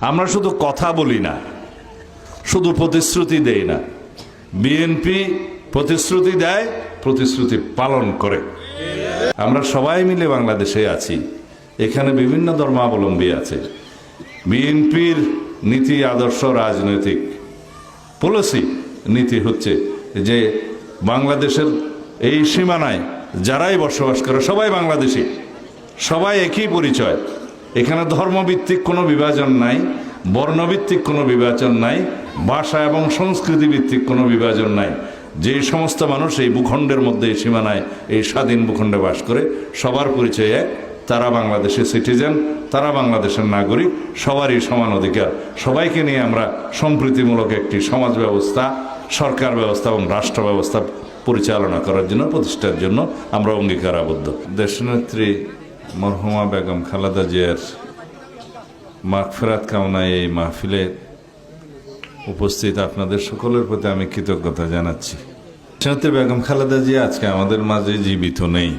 আমরা শুধু কথা বলি না, শুধু প্রতিশ্রুতি দেই না। বিএনপি প্রতিশ্রুতি দেয়, প্রতিশ্রুতি পালন করে। আমরা সবাই মিলে বাংলাদেশে আছি, এখানে বিভিন্ন ধর্মাবলম্বী আছে। বিএনপির নীতি, আদর্শ, রাজনৈতিক পলিসি নীতি হচ্ছে যে বাংলাদেশের এই সীমানায় যারাই বসবাস করে, সবাই বাংলাদেশি, সবাই একই পরিচয়। এখানে ধর্মভিত্তিক কোনো বিভাজন নাই, বর্ণভিত্তিক কোনো বিভাজন নাই, ভাষা এবং সংস্কৃতি ভিত্তিক কোনো বিভাজন নাই। যে সমস্ত মানুষ এই ভূখণ্ডের মধ্যে এই সীমানায় এই স্বাধীন ভূখণ্ডে বাস করে, সবার পরিচয় এক, তারা বাংলাদেশের সিটিজেন তারা বাংলাদেশের নাগরিক, সবারই সমান অধিকার। সবাইকে নিয়ে আমরা সম্প্রীতিমূলক একটি সমাজ ব্যবস্থা, সরকার ব্যবস্থা এবং রাষ্ট্র ব্যবস্থা পরিচালনা করার জন্য, প্রতিষ্ঠার জন্য আমরা অঙ্গীকারাবদ্ধ। দেশনেত্রী মরহুমা বেগম খালেদা জিয়ার মাগফেরাত কামনায় এই মাহফিলে উপস্থিত আপনাদের সকলের প্রতি আমি কৃতজ্ঞতা জানাচ্ছি। দেশনেত্রী বেগম খালেদা জিয়া আজকে আমাদের মাঝে জীবিত নেই।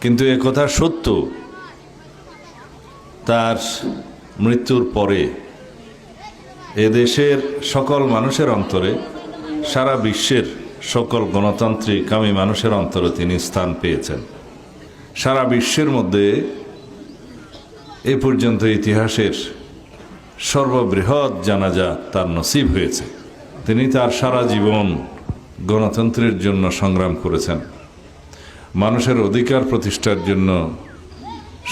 কিন্তু একথা সত্য, তার মৃত্যুর পরে এদেশের সকল মানুষের অন্তরে, সারা বিশ্বের সকল গণতান্ত্রিক আমি মানুষের অন্তরে তিনি স্থান পেয়েছেন। সারা বিশ্বের মধ্যে এ পর্যন্ত ইতিহাসের সর্ববৃহৎ জানাজা তার নসিব হয়েছে। তিনি তার সারা জীবন গণতন্ত্রের জন্য সংগ্রাম করেছেন। মানুষের অধিকার প্রতিষ্ঠার জন্য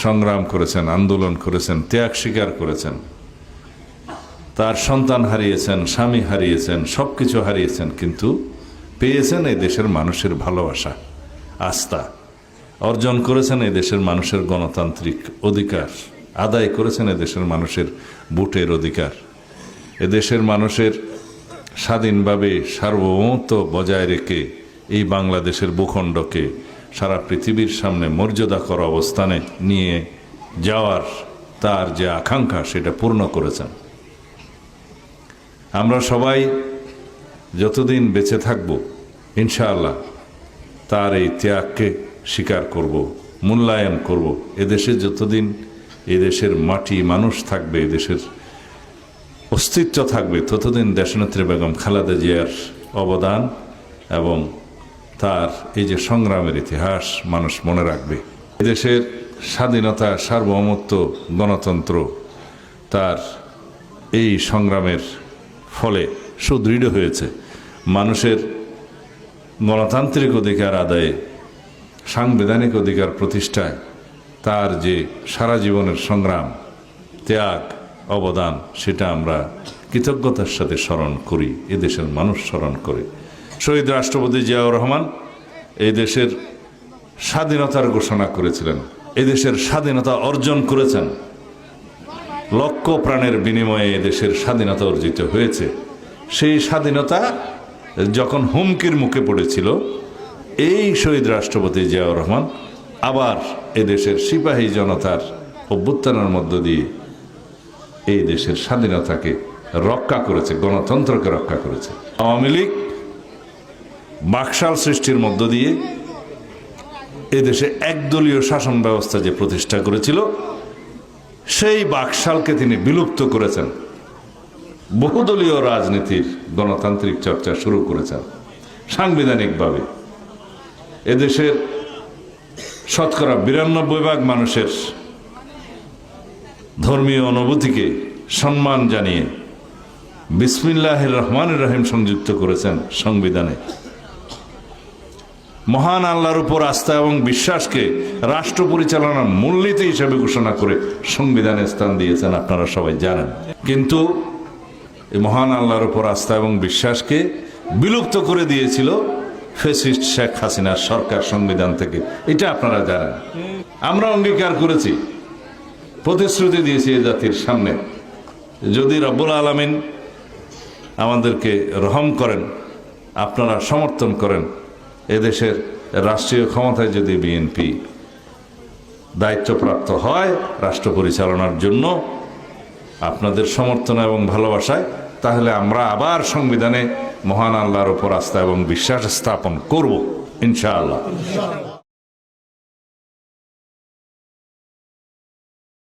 সংগ্রাম করেছেন, আন্দোলন করেছেন, ত্যাগ স্বীকার করেছেন। তার সন্তান হারিয়েছেন, স্বামী হারিয়েছেন সব কিছু হারিয়েছেন, কিন্তু পেয়েছেন এই দেশের মানুষের ভালোবাসা, আস্থা। অর্জন করেছেন এই দেশের মানুষের গণতান্ত্রিক অধিকার। আদায় করেছেন এই দেশের মানুষের ভোটের অধিকার। এ দেশের মানুষের স্বাধীনভাবে সার্বভৌমত্ব বজায় রেখে এই বাংলাদেশের ভূখণ্ডকে সারা পৃথিবীর সামনে মর্যাদাকর অবস্থানে নিয়ে যাওয়ার তার যে আকাঙ্ক্ষা, সেটা পূর্ণ করেছেন। আমরা সবাই যতদিন বেঁচে থাকব, ইনশাআল্লাহ তার এই ত্যাগকে স্বীকার করব, মূল্যায়ন করব। এদেশে যতদিন এদেশের মাটি মানুষ থাকবে, এদেশের অস্তিত্ব থাকবে, ততদিন দেশনেত্রী বেগম খালেদা জিয়ার অবদান এবং তার এই যে সংগ্রামের ইতিহাস মানুষ মনে রাখবে। এদেশের স্বাধীনতা, সার্বভৌমত্ব, গণতন্ত্র তার এই সংগ্রামের ফলে সুদৃঢ় হয়েছে। মানুষের গণতান্ত্রিক অধিকার আদায়ে সাংবিধানিক অধিকার প্রতিষ্ঠায় তার যে সারা জীবনের সংগ্রাম, ত্যাগ, অবদান, সেটা আমরা কৃতজ্ঞতার সাথে স্মরণ করি এদেশের মানুষ স্মরণ করে। শহীদ রাষ্ট্রপতি জিয়াউর রহমান এই দেশের স্বাধীনতার ঘোষণা করেছিলেন এদেশের স্বাধীনতা অর্জন করেছেন। লক্ষ প্রাণের বিনিময়ে এদেশের স্বাধীনতা অর্জিত হয়েছে। সেই স্বাধীনতা যখন হুমকির মুখে পড়েছিল এই শহীদ রাষ্ট্রপতি জিয়াউর রহমান আবার এদেশের সিপাহী জনতার অভ্যুত্থানের মধ্য দিয়ে এই দেশের স্বাধীনতাকে রক্ষা করেছে, গণতন্ত্রকে রক্ষা করেছে। আওয়ামী লীগ বাকশাল সৃষ্টির মধ্য দিয়ে এদেশে একদলীয় শাসন ব্যবস্থা যে প্রতিষ্ঠা করেছিল, সেই বাকশালকে তিনি বিলুপ্ত করেছেন। বহুদলীয় রাজনীতির গণতান্ত্রিক চর্চা শুরু করেছেন। সাংবিধানিকভাবে এদেশের শতকরা বিরানব্বই ভাগ মানুষের ধর্মীয় অনুভূতিকে সম্মান জানিয়ে বিসমিল্লাহ রহমান রহিম সংযুক্ত করেছেন সংবিধানে। মহান আল্লাহর উপর আস্থা এবং বিশ্বাসকে রাষ্ট্র পরিচালনার মূলনীতি হিসেবে ঘোষণা করে সংবিধানে স্থান দিয়েছেন, আপনারা সবাই জানেন। কিন্তু মহান আল্লাহর উপর আস্থা এবং বিশ্বাসকে বিলুপ্ত করে দিয়েছিল ফেসিস্ট শেখ হাসিনার সরকার সংবিধান থেকে। এটা আপনারা জানেন। আমরা অঙ্গীকার করেছি, প্রতিশ্রুতি দিয়েছি এই জাতির সামনে। যদি রব্বুল আলমিন আমাদেরকে রহম করেন, আপনারা সমর্থন করেন, এদেশের রাষ্ট্রীয় ক্ষমতায় যদি বিএনপি দায়িত্বপ্রাপ্ত হয় রাষ্ট্র পরিচালনার জন্য, আপনাদের সমর্থন এবং ভালোবাসায় তাহলে আমরা আবার সংবিধানে মহান আল্লাহর উপর আস্থা এবং বিশ্বাস স্থাপন করব ইনশাআল্লাহ।